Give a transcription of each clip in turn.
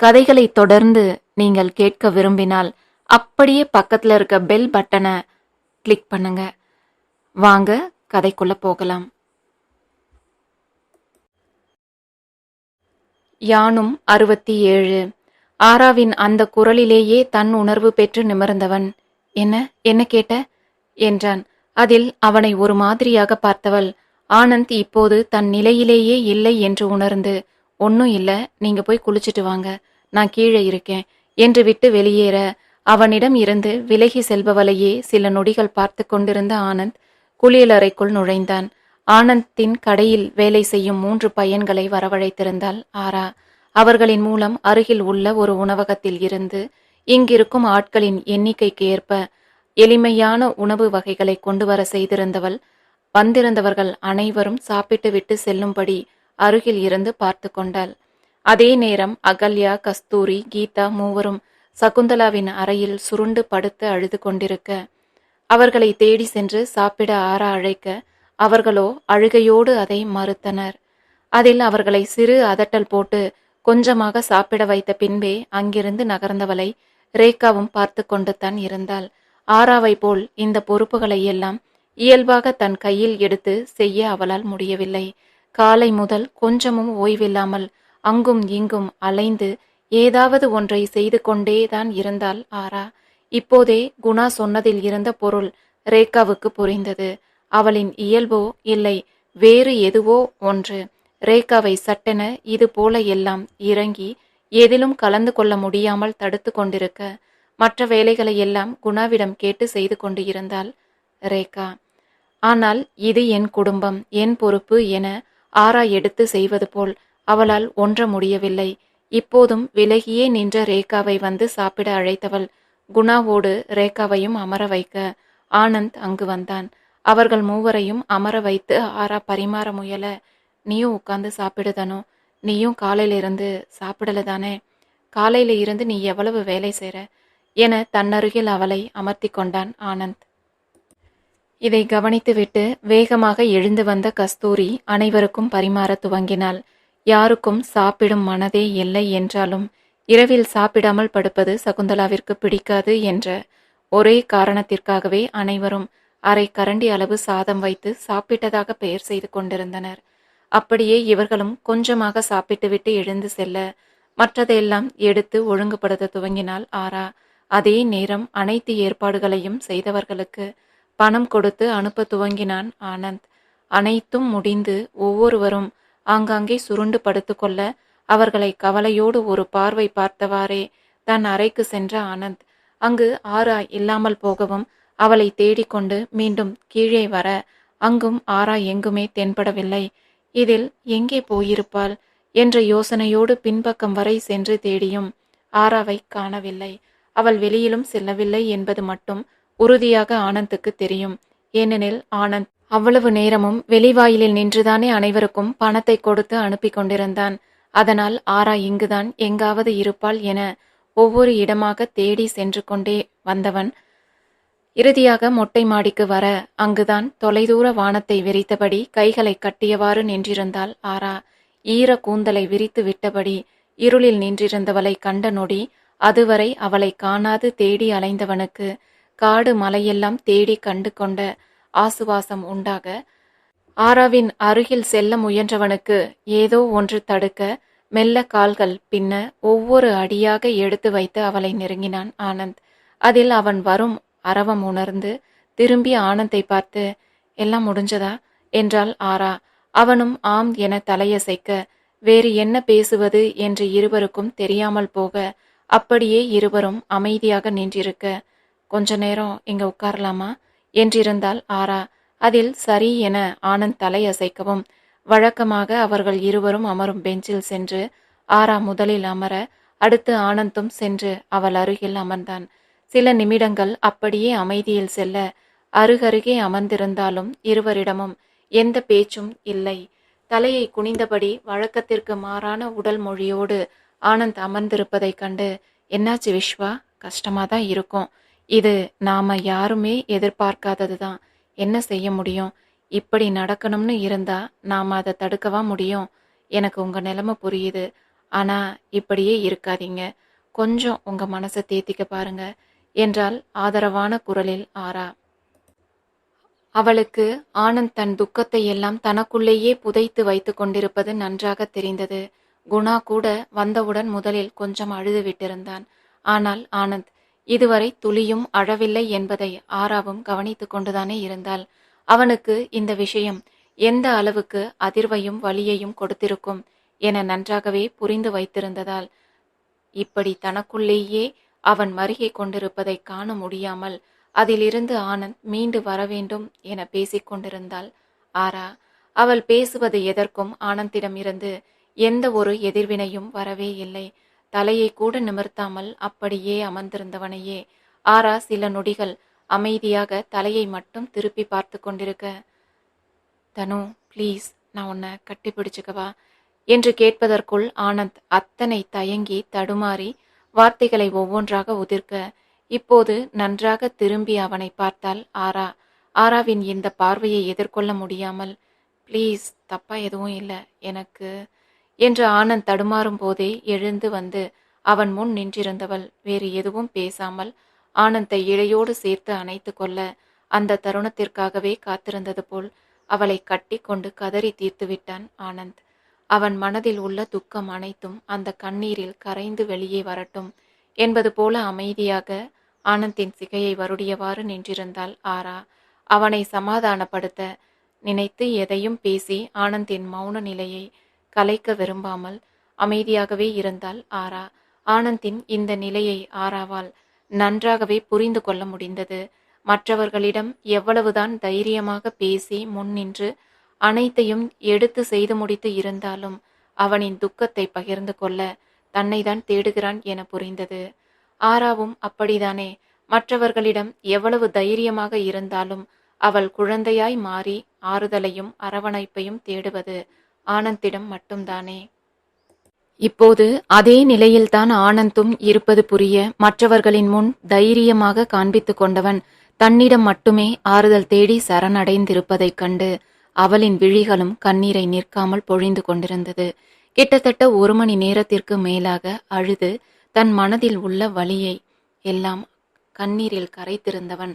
கதைகளை தொடர்ந்து நீங்கள் கேட்க விரும்பினால் அப்படியே பக்கத்துல இருக்க பெல் பட்டனை கிளிக் பண்ணுங்க. வாங்க கதைக்குள்ள போகலாம். யானும் அறுபத்தி ஏழு ஆராவின் அந்த குரலிலேயே தன் உணர்வு பெற்று நிமிர்ந்தவன். என்ன? என்ன கேட்ட? என்றான். அதில் அவனை ஒரு மாதிரியாக பார்த்தவள் ஆனந்த் இப்போது தன் நிலையிலேயே இல்லை என்று உணர்ந்து ஒன்றும் இல்லை நீங்க போய் குளிச்சிட்டு வாங்க. நான் கீழே இருக்கேன். என்று விட்டு வெளியேற அவனிடம் இருந்து விலகி செல்பவளையே சில நொடிகள் பார்த்து கொண்டிருந்த ஆனந்த் குளியலறைக்குள் நுழைந்தான். ஆனந்தின் கடையில் வேலை செய்யும் மூன்று பையன்களை வரவழைத்திருந்தாள் ஆரா. அவர்களின் மூலம் அருகில் உள்ள ஒரு உணவகத்தில் இருந்து இங்கிருக்கும் ஆட்களின் எண்ணிக்கைக்கு ஏற்ப எளிமையான உணவு வகைகளை கொண்டு வர செய்திருந்தவள் வந்திருந்தவர்கள் அனைவரும் சாப்பிட்டு விட்டு செல்லும்படி அருகில் இருந்து பார்த்து கொண்டாள். அதே நேரம் அகல்யா கஸ்தூரி கீதா மூவரும் சகுந்தலாவின் அறையில் சுருண்டு படுத்து அழுது கொண்டிருக்க அவர்களை தேடி சென்று சாப்பிட ஆற அழைக்க அவர்களோ அழுகையோடு அதை மறுத்தனர். அதில் அவர்களை சிறு அதட்டல் போட்டு கொஞ்சமாக சாப்பிட வைத்த பின்பே அங்கிருந்து நகர்ந்தவளை ரேகாவும் பார்த்து கொண்டு தான் இருந்தாள். ஆராவை போல் இந்த பொறுப்புகளை எல்லாம் இயல்பாக தன் கையில் எடுத்து செய்ய அவளால் முடியவில்லை. காலை முதல் கொஞ்சமும் ஓய்வில்லாமல் அங்கும் இங்கும் அலைந்து ஏதாவது ஒன்றை செய்து கொண்டே தான் இருந்தால் ஆரா. இப்போதே குணா சொன்னதில் இருந்த பொருள் ரேகாவுக்கு புரிந்தது. அவளின் இயல்போ இல்லை வேறு எதுவோ ஒன்று. ரேகாவை சட்டென இது போல எல்லாம் இறங்கி எதிலும் கலந்து கொள்ள முடியாமல் தடுத்து கொண்டிருக்க மற்ற வேலைகளை எல்லாம் குணாவிடம் கேட்டு செய்து கொண்டு இருந்தாள் ரேகா. ஆனால் இது என் குடும்பம் என் பொறுப்பு என ஆரா எடுத்து செய்வது போல் அவளால் ஒன்ற முடியவில்லை. இப்போதும் விலகியே நின்ற ரேகாவை வந்து சாப்பிட அழைத்தவள் குணாவோடு ரேகாவையும் அமர வைக்க ஆனந்த் அங்கு வந்தான். அவர்கள் மூவரையும் அமர வைத்து ஆரா பரிமாற முயல நீயும் உட்கார்ந்து சாப்பிடுதனோ நீயும் காலையில இருந்து சாப்பிடல தானே? காலையில இருந்து நீ எவ்வளவு வேலை செய்ற? என தன்னருகில் அவளை அமர்த்தி கொண்டான் ஆனந்த். இதை கவனித்துவிட்டு வேகமாக எழுந்து வந்த கஸ்தூரி அனைவருக்கும் பரிமாற துவங்கினாள். யாருக்கும் சாப்பிடும் மனதே இல்லை என்றாலும் இரவில் சாப்பிடாமல் படுப்பது சகுந்தலாவிற்கு பிடிக்காது என்ற ஒரே காரணத்திற்காகவே அனைவரும் அரை கரண்டி அளவு சாதம் வைத்து சாப்பிட்டதாக பெயர் செய்து கொண்டிருந்தனர். அப்படியே இவர்களும் கொஞ்சமாக சாப்பிட்டுவிட்டு எழுந்து செல்ல மற்றதையெல்லாம் எடுத்து ஒழுங்குபடுத்த துவங்கினாள் ஆரா. அதே நேரம் அனைத்து ஏற்பாடுகளையும் செய்தவர்களுக்கு பணம் கொடுத்து அனுப்ப துவங்கினான் ஆனந்த். அனைத்தும் முடிந்து ஒவ்வொருவரும் ஆங்காங்கே சுருண்டு படுத்துக்கொள்ள அவர்களை கவலையோடு ஒரு பார்வை பார்த்தவாறே தன் அறைக்கு சென்ற ஆனந்த். அங்கு ஆரா இல்லாமல் போகவும் அவளை தேடிக்கொண்டு மீண்டும் கீழே வர அங்கும் ஆரா எங்குமே தென்படவில்லை. இதில் எங்கே போயிருப்பாள் என்ற யோசனையோடு பின்பக்கம் வரை சென்று தேடியும் ஆராவை காணவில்லை. அவள் வெளியிலும் செல்லவில்லை என்பது மட்டும் உறுதியாக ஆனந்துக்கு தெரியும். ஏனெனில் ஆனந்த் அவ்வளவு நேரமும் வெளிவாயிலில் நின்றுதானே அனைவருக்கும் பணத்தை கொடுத்து அனுப்பி கொண்டிருந்தான். அதனால் ஆரா இங்குதான் எங்காவது இருப்பாள் என ஒவ்வொரு இடமாக தேடி சென்று கொண்டே வந்தவன் இறுதியாக மொட்டை மாடிக்கு வர அங்குதான் தொலைதூர வானத்தை விரித்தபடி கைகளை கட்டியவாறு நின்றிருந்தாள் ஆரா ஈர கூந்தலை விரித்து விட்டபடி இருளில் நின்றிருந்தவளை கண்ட நொடி அதுவரை அவளை காணாது தேடி அலைந்தவனுக்கு காடு மலையெல்லாம் தேடி கண்டு கொண்ட ஆசுவாசம் உண்டாக ஆராவின் அருகில் செல்ல முயன்றவனுக்கு ஏதோ ஒன்று தடுக்க மெல்ல கால்கள் பின்ன ஒவ்வொரு அடியாக எடுத்து வைத்து அவளை நெருங்கினான் ஆனந்த். அதில் அவன் வரும் அரவம் உணர்ந்து திரும்பி ஆனந்தை பார்த்து எல்லாம் முடிஞ்சதா? என்றாள் ஆரா. அவனும் ஆம் என தலையசைக்க வேறு என்ன பேசுவது? என்று இருவருக்கும் தெரியாமல் போக அப்படியே இருவரும் அமைதியாக நின்றிருக்க கொஞ்ச நேரம் இங்க உட்காரலாமா? என்றிருந்தால் ஆரா. அதில் சரி என ஆனந்த் தலையசைக்கவும். வழக்கமாக அவர்கள் இருவரும் அமரும் பெஞ்சில் சென்று ஆரா முதலில் அமர அடுத்து ஆனந்தும் சென்று அவள் அருகில் அமர்ந்தான். சில நிமிடங்கள் அப்படியே அமைதியில் செல்ல அருகருகே அமர்ந்திருந்தாலும் இருவரிடமும் எந்த பேச்சும் இல்லை. தலையை குனிந்தபடி வழக்கத்திற்கு மாறான உடல் மொழியோடு ஆனந்த் அமர்ந்திருப்பதைக் கண்டு என்னாச்சு விஸ்வா கஷ்டமா தான் இருக்கும். இது நாம யாருமே எதிர்பார்க்காதது தான் என்ன செய்ய முடியும்? இப்படி நடக்கணும்னு இருந்தா நாம அதை தடுக்கவா முடியும்? எனக்கு உங்க நிலைமை புரியுது. ஆனா இப்படியே இருக்காதீங்க. கொஞ்சம் உங்க மனசை தேத்திக்க பாருங்க. என்றால் ஆதரவான குரலில் ஆரா. அவளுக்கு ஆனந்த் தன் துக்கத்தை எல்லாம் தனக்குள்ளேயே புதைத்து வைத்து கொண்டிருப்பது நன்றாக தெரிந்தது. குணா கூட வந்தவுடன் முதலில் கொஞ்சம் அழுது விட்டிருந்தான். ஆனால் ஆனந்த் இதுவரை துளியும் அழவில்லை என்பதை ஆராவும் கவனித்து கொண்டுதானே இருந்தாள். அவனுக்கு இந்த விஷயம் எந்த அளவுக்கு அதிர்வையும் வலியையும் கொடுத்திருக்கும் என நன்றாகவே புரிந்து வைத்திருந்ததால் இப்படி தனக்குள்ளேயே அவன் மருகை கொண்டிருப்பதை காண முடியாமல் அதிலிருந்து ஆனந்த் மீண்டு வரவேண்டும் என பேசிக் கொண்டிருந்தாள். ஆரா அவள் பேசுவது எதற்கும் ஆனந்திடம் இருந்து எந்த ஒரு எதிர்வினையும் வரவே இல்லை. தலையை கூட நிமிர்த்தாமல் அப்படியே அமர்ந்திருந்தவனையே ஆரா சில நொடிகள் அமைதியாக தலையை மட்டும் திருப்பி பார்த்து கொண்டிருக்க தனு ப்ளீஸ் நான் உன்னை கட்டிப்பிடிச்சுக்கவா? என்று கேட்பதற்குள் ஆனந்த் அத்தனை தயங்கி தடுமாறி வார்த்தைகளை ஒவ்வொன்றாக உதிர்க்க இப்போது நன்றாக திரும்பி அவனை பார்த்தால் ஆரா ஆராவின் இந்த பார்வையை எதிர்கொள்ள முடியாமல் ப்ளீஸ் தப்பா எதுவும் இல்லை எனக்கு என்று ஆனந்த் தடுமாறும் போதே எழுந்து வந்து அவன் முன் நின்றிருந்தவள். வேறு எதுவும் பேசாமல் ஆனந்தை இழையோடு சேர்த்து அணைத்து கொள்ள அந்த தருணத்திற்காகவே காத்திருந்தது போல் அவளை கட்டி கொண்டு கதறி தீர்த்து விட்டான் ஆனந்த். அவன் மனதில் உள்ள துக்கம் அனைத்தும் அந்த கண்ணீரில் கரைந்து வெளியே வரட்டும் என்பது போல அமைதியாக ஆனந்தின் சிகையை வருடியவாறு நின்றிருந்தாள் ஆரா. அவனை சமாதானப்படுத்த நினைத்து எதையும் பேசி ஆனந்தின் மௌன நிலையை கலைக்க விரும்பாமல் அமைதியாகவே இருந்தாள் ஆரா. ஆனந்தின் இந்த நிலையை ஆராவால் நன்றாகவே புரிந்து கொள்ள முடிந்தது. மற்றவர்களிடம் எவ்வளவுதான் தைரியமாக பேசி முன்னின்று அனைத்தையும் எடுத்து செய்து முடித்து இருந்தாலும் அவனின் துக்கத்தை பகிர்ந்து கொள்ள தன்னைதான் தேடுகிறான் என புரிந்தது. ஆராவும் அப்படிதானே. மற்றவர்களிடம் எவ்வளவு தைரியமாக இருந்தாலும் அவள் குழந்தையாய் மாறி ஆறுதலையும் அரவணைப்பையும் தேடுவது ஆனந்திடம் மட்டும்தானே? இப்போது அதே நிலையில்தான் ஆனந்தும் இருப்பது புரிய மற்றவர்களின் முன் தைரியமாக காண்பித்துக் கொண்டவன் தன்னிடம் மட்டுமே ஆறுதல் தேடி சரணடைந்திருப்பதைக் கண்டு அவளின் விழிகளும் கண்ணீரை நிற்காமல் பொழிந்து கொண்டிருந்தது. கிட்டத்தட்ட ஒரு மணி நேரத்திற்கு மேலாக அழுது தன் மனதில் உள்ள வலியை எல்லாம் கண்ணீரில் கரைத்திருந்தவன்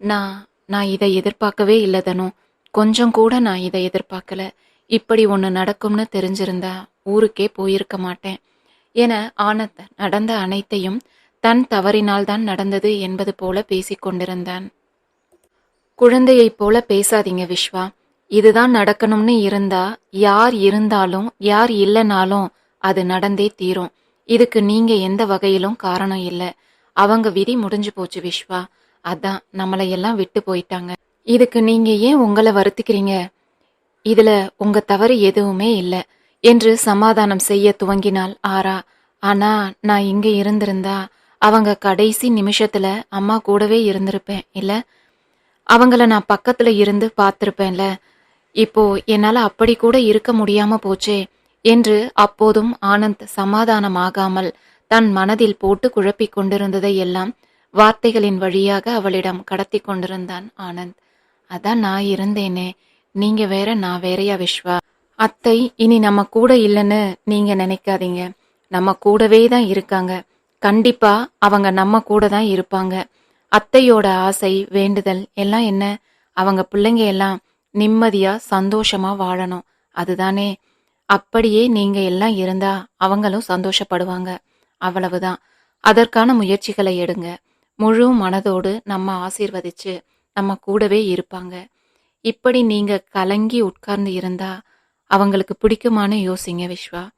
நான் நான் இதை எதிர்பார்க்கவே இல்லதனோ கொஞ்சம் கூட நான் இதை எதிர்பார்க்கல. இப்படி ஒன்று நடக்கும்னு தெரிஞ்சிருந்தா ஊருக்கே போயிருக்க மாட்டேன் என ஆனந்த் நடந்த அனைத்தையும் தன் தவறினால்தான் நடந்தது என்பது போல பேசிக்கொண்டிருந்தான் குழந்தையைப் போல பேசாதீங்க விஸ்வா இதுதான் நடக்கணும்னு இருந்தா யார் இருந்தாலும் யார் இல்லைனாலும் அது நடந்தே தீரும். இதுக்கு நீங்க எந்த வகையிலும் காரணம் இல்லை. அவங்க விதி முடிஞ்சு போச்சு விஸ்வா அதான் நம்மளையெல்லாம் விட்டு போயிட்டாங்க. இதுக்கு நீங்க ஏன் உங்களை வருத்திக்கிறீங்க? இதுல உங்க தவறு எதுவுமே இல்லை என்று சமாதானம் செய்ய துவங்கினாள் ஆரா. ஆனா நான் இங்க இருந்திருந்தா அவங்க கடைசி நிமிஷத்துல அம்மா கூடவே இருந்திருப்பேன் இல்ல? அவங்கள நான் பக்கத்துல இருந்து பார்த்திருப்பேன்ல. இப்போ என்னால அப்படி கூட இருக்க முடியாம போச்சே என்று அப்போதும் ஆனந்த் சமாதானமாகாமல் தன் மனதில் போட்டு குழப்பிக் கொண்டிருந்ததை எல்லாம் வார்த்தைகளின் வழியாக அவளிடம் கடத்தி கொண்டிருந்தான் ஆனந்த். அதான் நான் இருந்தேனே நீங்க வேற நான் வேறையா விஸ்வா அத்தை இனி நம்ம கூட இல்லைன்னு நீங்க நினைக்காதீங்க. நம்ம கூடவே தான் இருக்காங்க. கண்டிப்பா அவங்க நம்ம கூட தான் இருப்பாங்க. அத்தையோட ஆசை வேண்டுதல் எல்லாம் என்ன? அவங்க பிள்ளைங்க எல்லாம் நிம்மதியா சந்தோஷமா வாழணும். அதுதானே. அப்படியே நீங்க எல்லாம் இருந்தா அவங்களும் சந்தோஷப்படுவாங்க. அவ்வளவுதான். அதற்கான முயற்சிகளை எடுங்க. முழு மனதோடு நம்ம ஆசீர்வதிச்சு நம்ம கூடவே இருப்பாங்க. இப்படி நீங்க கலங்கி உட்கார்ந்து இருந்தா அவங்களுக்கு பிடிக்குமான்னு யோசிங்க விஸ்வா.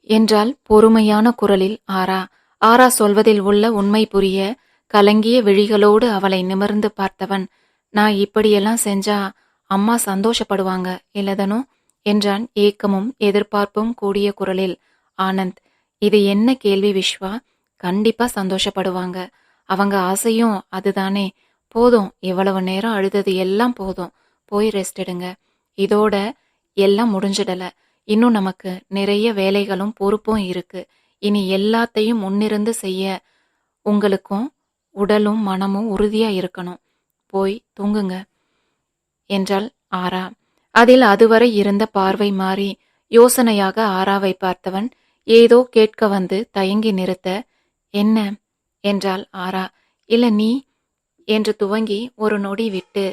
என்றால் பொறுமையான குரலில் ஆரா ஆரா சொல்வதில் உள்ள உண்மை புரிய கலங்கிய விழிகளோடு அவளை நிமிர்ந்து பார்த்தவன் நான் இப்படியெல்லாம் செஞ்சா அம்மா சந்தோஷப்படுவாங்க இல்லதனோ? என்றான் ஏக்கமும் எதிர்பார்ப்பும் கூடிய குரலில். ஆனந்த் இது என்ன கேள்வி விஸ்வா? கண்டிப்பா சந்தோஷப்படுவாங்க. அவங்க ஆசையும் அதுதானே. போதும். இவ்வளவு நேரம் அழுதது எல்லாம் போதும். போய் ரெஸ்ட் எடுங்க. இதோட எல்லாம் முடிஞ்சிடல. இன்னும் நமக்கு நிறைய வேலைகளும் பொறுப்பும் இருக்கு. இனி எல்லாத்தையும் முன்னிருந்து செய்ய உங்களுக்கும் உடலும் மனமும் உறுதியா இருக்கணும். போய் தூங்குங்க. என்றாள் ஆரா. அதில் அதுவரை இருந்த பார்வை மாறி யோசனையாக ஆராவை பார்த்தவன் ஏதோ கேட்க வந்து தயங்கி நிறுத்த என்ன? என்றாள் ஆரா. இல்ல நீ என்று துவங்கி ஒரு நொடி விட்டு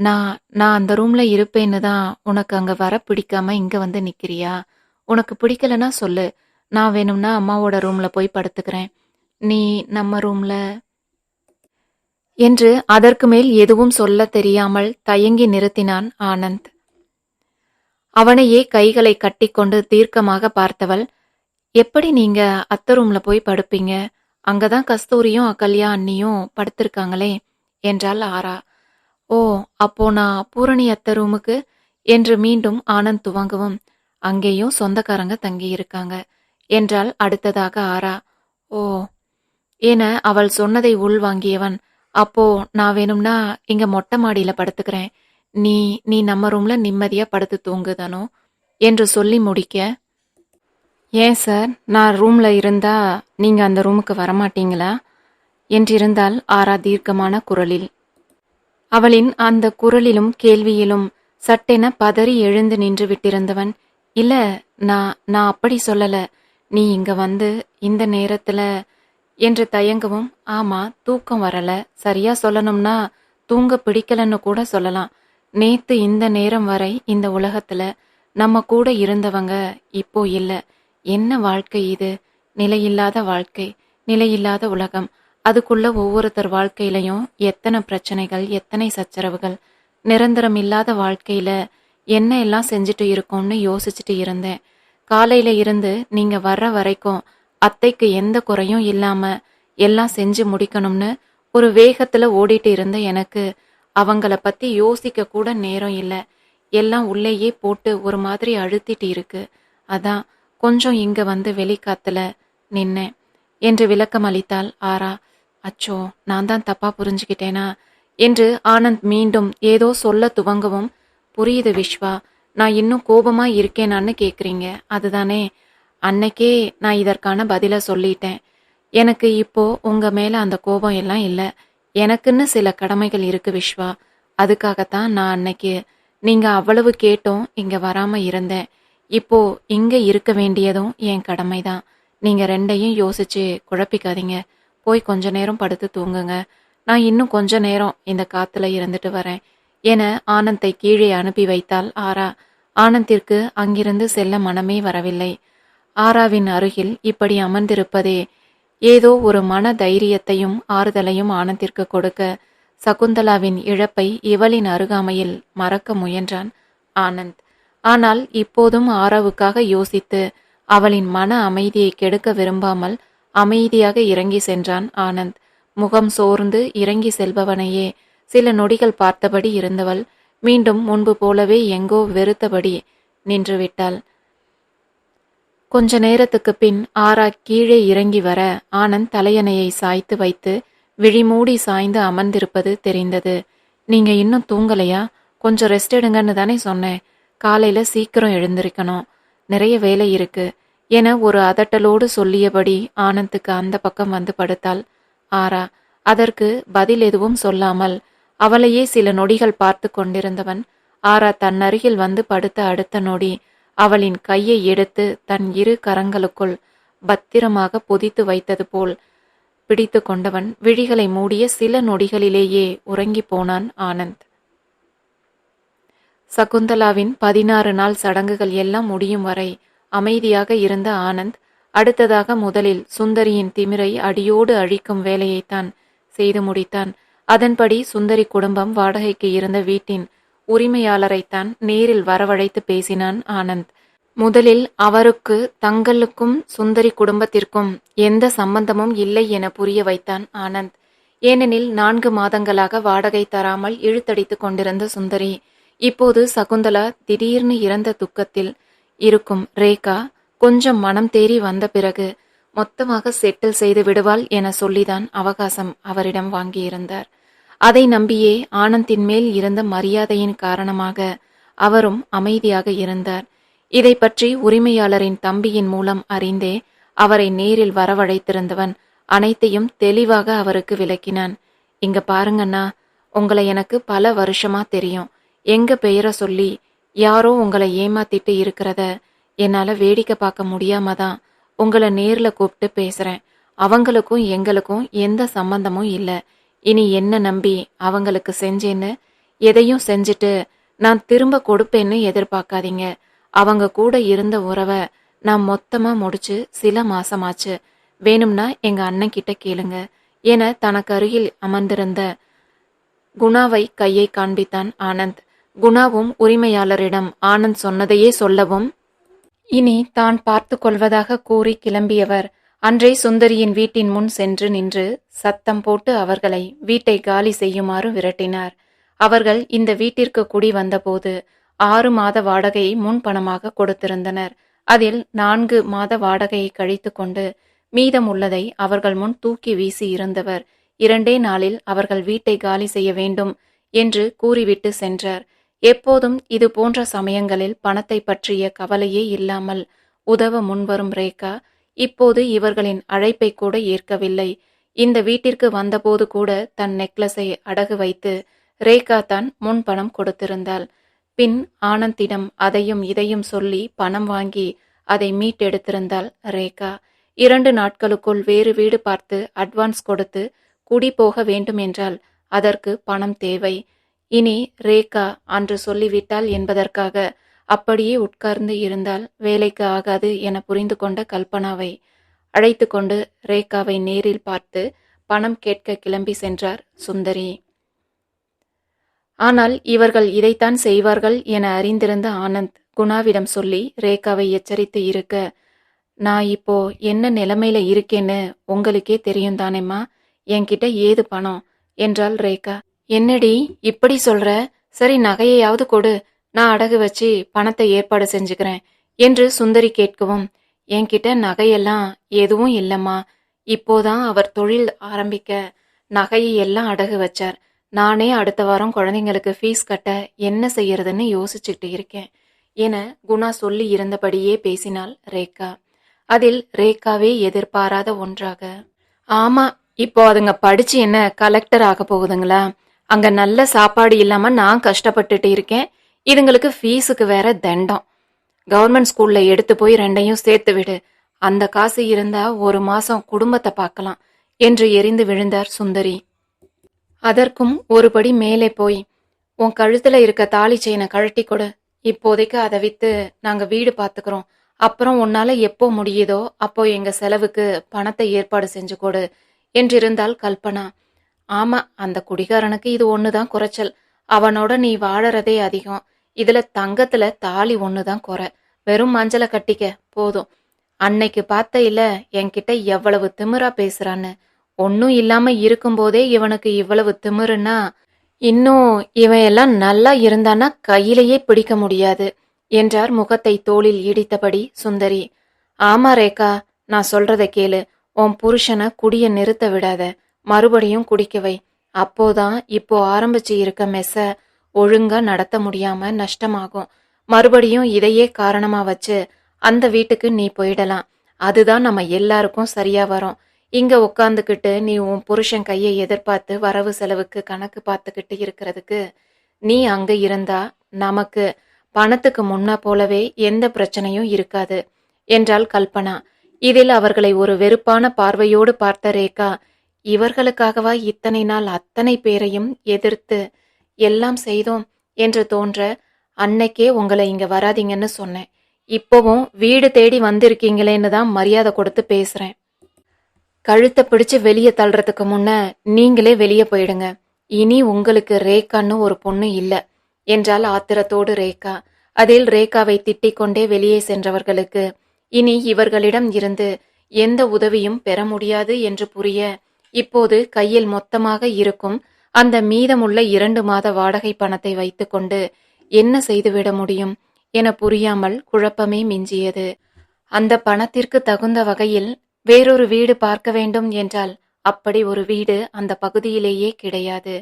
நான் நான் அந்த ரூம்ல இருப்பேன்னு தான் உனக்கு அங்க வர பிடிக்காம இங்க வந்து நிக்கிறியா? உனக்கு பிடிக்கலன்னா சொல்லு. நான் வேணும்னா அம்மாவோட ரூம்ல போய் படுத்துக்கிறேன். நீ நம்ம ரூம்ல என்று அதற்கு மேல் எதுவும் சொல்ல தெரியாமல் தயங்கி நிறுத்தினான் ஆனந்த். அவனையே கைகளை கட்டிக்கொண்டு தீர்க்கமாக பார்த்தவள் எப்படி நீங்க அத்த ரூம்ல போய் படுப்பீங்க? அங்கதான் கஸ்தூரியும் அகல்யா அண்ணியும் படுத்திருக்காங்களே என்றாள் ஆரா. ஓ அப்போ நான் பூரணி அத்த ரூமுக்கு? என்று மீண்டும் ஆனந்த் துவங்கவும். அங்கேயும் சொந்தக்காரங்க தங்கி இருக்காங்க என்றால் அடுத்ததாக ஆரா. ஓ என அவள் சொன்னதை உள்வாங்கியவன். அப்போ நான் வேணும்னா இங்க மொட்டை மாடியில படுத்துக்கிறேன். நீ நீ நம்ம ரூம்ல நிம்மதியா படுத்து தூங்குதானோ? என்று சொல்லி முடிக்க ஏன் சார்? நான் ரூமில் இருந்தா நீங்கள் அந்த ரூமுக்கு வரமாட்டீங்களா? என்றிருந்தால் ஆரா தீர்க்கமான குரலில். அவளின் அந்த குரலிலும் கேள்வியிலும் சட்டென பதறி எழுந்து நின்று விட்டிருந்தவன் இல்லை நான் நான் அப்படி சொல்லலை. நீ இங்கே வந்து இந்த நேரத்தில் என்று தயங்கவும் ஆமாம் தூக்கம் வரலை. சரியாக சொல்லணும்னா தூங்க பிடிக்கலன்னு கூட சொல்லலாம். நேத்து இந்த நேரம் வரை இந்த உலகத்தில் நம்ம கூட இருந்தவங்க இப்போ இல்லை. என்ன வாழ்க்கை இது? நிலையில்லாத வாழ்க்கை நிலையில்லாத உலகம். அதுக்குள்ள ஒவ்வொருத்தர் வாழ்க்கையிலையும் எத்தனை பிரச்சனைகள் எத்தனை சச்சரவுகள்? நிரந்தரம் இல்லாத வாழ்க்கையில என்ன எல்லாம் செஞ்சுட்டு இருக்கோம்னு யோசிச்சுட்டு இருந்தேன். காலையில இருந்து நீங்க வர்ற வரைக்கும் அத்தைக்கு எந்த குறையும் இல்லாம எல்லாம் செஞ்சு முடிக்கணும்னு ஒரு வேகத்துல ஓடிட்டு இருந்த எனக்கு அவங்கள பத்தி யோசிக்க கூட நேரம் இல்லை. எல்லாம் உள்ளேயே போட்டு ஒரு மாதிரி அழுத்திட்டு இருக்கு. அதான் கொஞ்சம் இங்க வந்து வெளிக்காத்துல நின்னேன் என்று விளக்கம் அளித்தாள் ஆரா. அச்சோ நான் தான் தப்பா புரிஞ்சுக்கிட்டேனா? என்று ஆனந்த் மீண்டும் ஏதோ சொல்ல துவங்கவும் புரியுது விஸ்வா நான் இன்னும் கோபமா இருக்கேனான்னு கேக்குறீங்க. அதுதானே அன்னைக்கே நான் இதற்கான பதில சொல்லிட்டேன். எனக்கு இப்போ உங்க மேல அந்த கோபம் எல்லாம் இல்லை. எனக்குன்னு சில கடமைகள் இருக்கு விஸ்வா அதுக்காகத்தான் நான் அன்னைக்கு நீங்க அவ்வளவு கேட்டும் இங்க வராம இருந்தேன். இப்போ இங்க இருக்க வேண்டியதும் என் கடமைதான். நீங்க ரெண்டையும் யோசிச்சு குழப்பிக்காதீங்க. போய் கொஞ்ச நேரம் படுத்து தூங்குங்க. நான் இன்னும் கொஞ்ச நேரம் இந்த காத்துல இருந்துட்டு வரேன். என ஆனந்தை கீழே அனுப்பி வைத்தாள் ஆரா. ஆனந்திற்கு அங்கிருந்து செல்ல மனமே வரவில்லை. ஆராவின் அருகில் இப்படி அமர்ந்திருப்பதே ஏதோ ஒரு மன தைரியத்தையும் ஆறுதலையும் ஆனந்திற்கு கொடுக்க சகுந்தலாவின் இழப்பை இவளின் அருகாமையில் மறக்க முயன்றான் ஆனந்த். ஆனால் இப்போதும் ஆராவுக்காக யோசித்து அவளின் மன அமைதியை கெடுக்க விரும்பாமல் அமைதியாக இறங்கி சென்றான் ஆனந்த். முகம் சோர்ந்து இறங்கி செல்பவனையே சில நொடிகள் பார்த்தபடி இருந்தவள் மீண்டும் முன்பு போலவே எங்கோ வெறுத்தபடி நின்றுவிட்டாள். கொஞ்ச நேரத்துக்கு பின் ஆரா கீழே இறங்கி வர ஆனந்த் தலையணையை சாய்த்து வைத்து விழிமூடி சாய்ந்து அமர்ந்திருப்பது தெரிந்தது. நீங்க இன்னும் தூங்கலையா? கொஞ்சம் ரெஸ்ட் எடுங்கன்னு தானே சொன்னேன். காலையில சீக்கிரம் எழுந்திருக்கணும். நிறைய வேலை இருக்கு என ஒரு அதட்டலோடு சொல்லியபடி ஆனந்துக்கு அந்த பக்கம் வந்து படுத்தாள். ஆரா அதற்கு பதில் எதுவும் சொல்லாமல் அவளையே சில நொடிகள் பார்த்து கொண்டிருந்தவன். ஆரா தன் அருகில் வந்து படுத்த அடுத்த நொடி அவளின் கையை எடுத்து தன் இரு கரங்களுக்குள் பத்திரமாக பொதித்து வைத்தது போல் பிடித்து கொண்டவன் விழிகளை மூடிய சில நொடிகளிலேயே உறங்கி போனான் ஆனந்த். சகுந்தலாவின் பதினாறு நாள் சடங்குகள் எல்லாம் முடியும் வரை அமைதியாக இருந்த ஆனந்த் அடுத்ததாக முதலில் சுந்தரியின் திமிரை அடியோடு அழிக்கும் வேலையைத்தான் செய்து முடித்தான். அதன்படி சுந்தரி குடும்பம் வாடகைக்கு இருந்த வீட்டின் உரிமையாளரைத்தான் நேரில் வரவழைத்து பேசினான் ஆனந்த். முதலில் அவருக்கு தங்களுக்கும் சுந்தரி குடும்பத்திற்கும் எந்த சம்பந்தமும் இல்லை என புரிய வைத்தான் ஆனந்த். ஏனெனில் நான்கு மாதங்களாக வாடகை தராமல் இழுத்தடித்துக் கொண்டிருந்த சுந்தரி இப்போது சகுந்தலா திடீர்னு இறந்த துக்கத்தில் இருக்கும் ரேகா கொஞ்சம் மனம் தேறி வந்த பிறகு மொத்தமாக செட்டில் செய்து விடுவாள் என சொல்லிதான் அவகாசம் அவரிடம் வாங்கியிருந்தார். அதை நம்பியே ஆனந்தின் மேல் இருந்த மரியாதையின் காரணமாக அவரும் அமைதியாக இருந்தார். இதை பற்றி உரிமையாளரின் தம்பியின் மூலம் அறிந்தே அவரை நேரில் வரவழைத்திருந்தவன் அனைத்தையும் தெளிவாக அவருக்கு விளக்கினான். இங்க பாருங்கண்ணா உங்களை எனக்கு பல வருஷமா தெரியும். எங்க பெயரை சொல்லி யாரோ உங்களை ஏமாத்திட்டு இருக்கிறத என்னால் வேடிக்கை பார்க்க முடியாம தான் உங்களை நேரில் கூப்பிட்டு பேசுகிறேன் அவங்களுக்கும் எங்களுக்கும் எந்த சம்பந்தமும் இல்லை. இனி என்ன நம்பி அவங்களுக்கு செஞ்சேன்னு எதையும் செஞ்சுட்டு நான் திரும்ப கொடுப்பேன்னு எதிர்பார்க்காதீங்க. அவங்க கூட இருந்த உறவை நான் மொத்தமாக முடிச்சு சில மாசமாச்சு. வேணும்னா எங்கள் அண்ணன் கிட்ட கேளுங்க என தனக்கு அருகில் அமர்ந்திருந்த குணாவை கையை காண்பித்தான் ஆனந்த். குணாவும் உரிமையாளரிடம் ஆனந்த் சொன்னதையே சொல்லவும் இனி தான் பார்த்து கொள்வதாக கூறி கிளம்பியவர். அன்றே சுந்தரியின் வீட்டின் முன் சென்று நின்று சத்தம் போட்டு அவர்களை வீட்டை காலி செய்யுமாறு விரட்டினார். அவர்கள் இந்த வீட்டிற்கு குடி வந்தபோது ஆறு மாத வாடகையை முன்பணமாக கொடுத்திருந்தனர். அதில் நான்கு மாத வாடகையை கழித்து கொண்டு மீதம் உள்ளதை அவர்கள் முன் தூக்கி வீசி இருந்தவர். இரண்டே நாளில் அவர்கள் வீட்டை காலி செய்ய வேண்டும் என்று கூறிவிட்டு சென்றார். எப்போதும் இது போன்ற சமயங்களில் பணத்தை பற்றிய கவலையே இல்லாமல் உதவ முன்வரும் ரேகா இப்போது இவர்களின் அழைப்பை கூட ஏற்கவில்லை. இந்த வீட்டிற்கு வந்தபோது கூட தன் நெக்லஸை அடகு வைத்து ரேகா தான் முன் பணம் கொடுத்திருந்தாள். பின் ஆனந்திடம் அதையும் இதையும் சொல்லி பணம் வாங்கி அதை மீட்டெடுத்திருந்தாள் ரேகா. இரண்டு நாட்களுக்குள் வேறு வீடு பார்த்து அட்வான்ஸ் கொடுத்து குடி போக வேண்டும் என்றால் அதற்கு பணம் தேவை. இனி ரேகா அன்று சொல்லிவிட்டாள் என்பதற்காக அப்படியே உட்கார்ந்து இருந்தால் வேலைக்கு ஆகாது என புரிந்து கொண்ட கல்பனாவை அழைத்து கொண்டு ரேகாவை நேரில் பார்த்து பணம் கேட்க கிளம்பி சென்றார் சுந்தரி. ஆனால் இவர்கள் இதைத்தான் செய்வார்கள் என அறிந்திருந்த ஆனந்த் குணாவிடம் சொல்லி ரேகாவை எச்சரித்து இருக்க நான் இப்போ என்ன நிலைமையில இருக்கேன்னு உங்களுக்கே தெரியும் தானேம்மா என்கிட்ட ஏது பணம்? என்றாள் ரேகா. என்னடி இப்படி சொல்ற? சரி நகையையாவது கொடு. நான் அடகு வச்சு பணத்தை ஏற்பாடு செஞ்சுக்கிறேன் என்று சுந்தரி கேட்கவும் என்கிட்ட நகையெல்லாம் எதுவும் இல்லைம்மா. இப்போதான் அவர் தொழில் ஆரம்பிக்க நகையை எல்லாம் அடகு வச்சார். நானே அடுத்த வாரம் குழந்தைங்களுக்கு ஃபீஸ் கட்ட என்ன செய்யறதுன்னு யோசிச்சுட்டு இருக்கேன் என குணா சொல்லி இருந்தபடியே பேசினாள் ரேகா. அதில் ரேகாவே எதிர்பாராத ஒன்றாக ஆமா இப்போ அதுங்க படிச்சு என்ன கலெக்டர் ஆக போகுதுங்களா? அங்க நல்ல சாப்பாடு இல்லாம நான் கஷ்டப்பட்டுட்டு இருக்கேன். இதுங்களுக்கு ஃபீஸுக்கு வேற தண்டம். கவர்மெண்ட் ஸ்கூல்ல எடுத்து போய் ரெண்டையும் சேர்த்து விடு. அந்த காசு இருந்தா ஒரு மாசம் குடும்பத்தை பார்க்கலாம் என்று எரிந்து விழுந்தார் சுந்தரி. அதற்கும் ஒருபடி மேலே போய் உன் கழுத்துல இருக்க தாலி செயினை கழட்டி கொடு. இப்போதைக்கு அதை வித்து நாங்க வீடு பாத்துக்கிறோம். அப்புறம் உன்னால எப்போ முடியுதோ அப்போ எங்க செலவுக்கு பணத்தை ஏற்பாடு செஞ்சு கொடு. என்றிருந்தால் கல்பனா. ஆமா அந்த குடிகாரனுக்கு இது ஒண்ணுதான் குறைச்சல். அவனோட நீ வாழறதே அதிகம். இதுல தங்கத்துல தாலி ஒண்ணுதான் குறை. வெறும் மஞ்சளை கட்டிக்க போதும். அன்னைக்கு பார்த்த இல்ல என்கிட்ட எவ்வளவு திமிரா பேசுறான்னு. ஒன்னும் இல்லாம இருக்கும்போதே இவனுக்கு இவ்வளவு திமிருன்னா இன்னும் இவன் எல்லாம் நல்லா இருந்தானா கையிலேயே பிடிக்க முடியாது என்றார் முகத்தை தோளில் இடித்தபடி சுந்தரி. ஆமா ரேகா நான் சொல்றத கேளு. உன் புருஷனை குடிய நிறுத்த விடாத. மறுபடியும் குடிக்க வை. அப்போதான் இப்போ ஆரம்பிச்சு இருக்க மெஸ்ஸ ஒழுங்கா நடத்த முடியாம நஷ்டமாகும். மறுபடியும் இதையே காரணமா வச்சு அந்த வீட்டுக்கு நீ போயிடலாம். அதுதான் நம்ம எல்லாருக்கும் சரியா வரும். இங்க உட்காந்துக்கிட்டு நீ உன் புருஷன் கையை எதிர்பார்த்து வரவு செலவுக்கு கணக்கு பார்த்துக்கிட்டு இருக்கிறதுக்கு நீ அங்க இருந்தா நமக்கு பணத்துக்கு முன்ன போலவே எந்த பிரச்சனையும் இருக்காது என்றாள் கல்பனா. இதில் அவர்களை ஒரு வெறுப்பான பார்வையோடு பார்த்த ரேகா இவர்களுக்காகவா இத்தனை நாள் அத்தனை பேரையும் எதிர்த்து எல்லாம் செய்தோம் என்று தோன்ற அன்னைக்கே உங்களை இங்க வராதீங்கன்னு சொன்னேன். இப்போவும் வீடு தேடி வந்திருக்கீங்களேன்னு தான் மரியாதை கொடுத்து பேசுறேன். கழுத்தை பிடிச்சு வெளியே தள்ளுறதுக்கு முன்ன நீங்களே வெளியே போயிடுங்க. இனி உங்களுக்கு ரேகான்னு ஒரு பொண்ணு இல்லை என்றால் ஆத்திரத்தோடு ரேகா. அதில் ரேகாவை திட்டிக் கொண்டே வெளியே சென்றவர்களுக்கு இனி இவர்களிடம் இருந்து எந்த உதவியும் பெற முடியாது என்று புரிய இப்போது கையில் மொத்தமாக இருக்கும் அந்த மீதமுள்ள இரண்டு மாத வாடகை பணத்தை வைத்துக்கொண்டு என்ன செய்துவிட முடியும் என புரியாமல் குழப்பமே மிஞ்சியது. அந்த பணத்திற்கு தகுந்த வகையில் வேறொரு வீடு பார்க்க வேண்டும் என்றால் அப்படி ஒரு வீடு அந்த பகுதியிலேயே கிடையாது.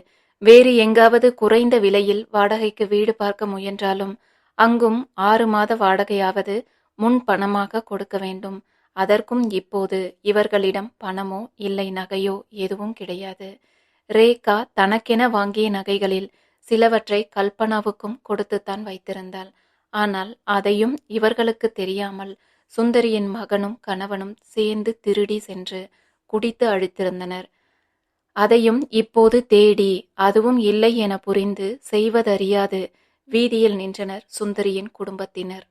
வேறு எங்காவது குறைந்த விலையில் வாடகைக்கு வீடு பார்க்க முயன்றாலும் அங்கும் ஆறு மாத வாடகையாவது முன் பணமாக கொடுக்க வேண்டும். அதற்கும் இப்போது இவர்களிடம் பணமோ இல்லை நகையோ எதுவும் கிடையாது. ரேகா தனக்கென வாங்கிய நகைகளில் சிலவற்றை கல்பனாவுக்கும் கொடுத்துத்தான் வைத்திருந்தாள். ஆனால் அதையும் இவர்களுக்கு தெரியாமல் சுந்தரியின் மகனும் கணவனும் சேர்ந்து திருடி சென்று குடித்து அழித்திருந்தனர். அதையும் இப்போது தேடி அதுவும் இல்லை என புரிந்து செய்வதறியாது. வீதியில் நின்றனர் சுந்தரியின் குடும்பத்தினர்.